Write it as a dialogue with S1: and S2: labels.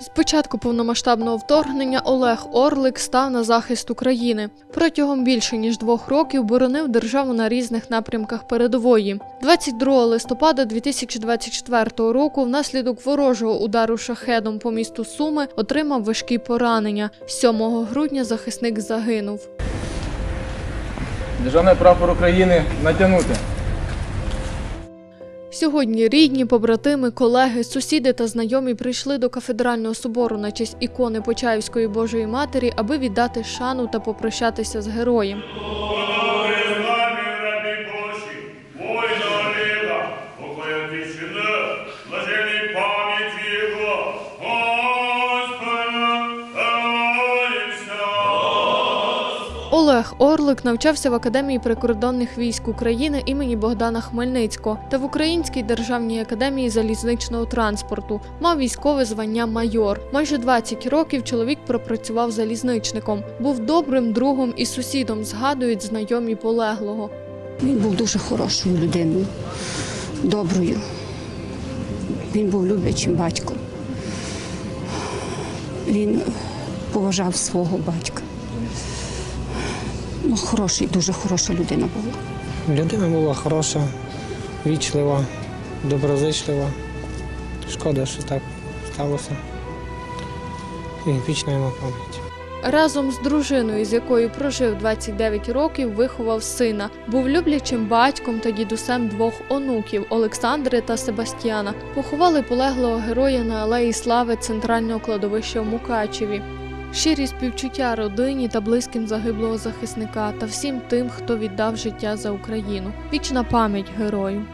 S1: З початку повномасштабного вторгнення Олег Орлик став на захист України. Протягом більше ніж двох років боронив державу на різних напрямках передової. 22 листопада 2024 року внаслідок ворожого удару шахедом по місту Суми отримав важкі поранення. 7 грудня захисник загинув.
S2: Державний прапор України натягнути.
S1: Сьогодні рідні, побратими, колеги, сусіди та знайомі прийшли до кафедрального собору на честь ікони Почаївської Божої Матері, аби віддати шану та попрощатися з героєм. Олег Орлик навчався в Академії прикордонних військ України імені Богдана Хмельницького та в Українській державній академії залізничного транспорту. Мав військове звання майор. Майже 20 років чоловік пропрацював залізничником. Був добрим другом і сусідом, згадують знайомі полеглого.
S3: Він був дуже хорошою людиною, доброю. Він був люблячим батьком. Він поважав свого батька. Ну, хороший, дуже хороша людина була.
S4: Людина була хороша, вічлива, доброзичлива. Шкода, що так сталося. І вічна йому пам'ять.
S1: Разом з дружиною, з якою прожив 29 років, виховав сина. Був люблячим батьком та дідусем двох онуків Олександри та Себастьяна. Поховали полеглого героя на алеї слави центрального кладовища в Мукачеві. Щирі співчуття родині та близьким загиблого захисника та всім тим, хто віддав життя за Україну. Вічна пам'ять герою.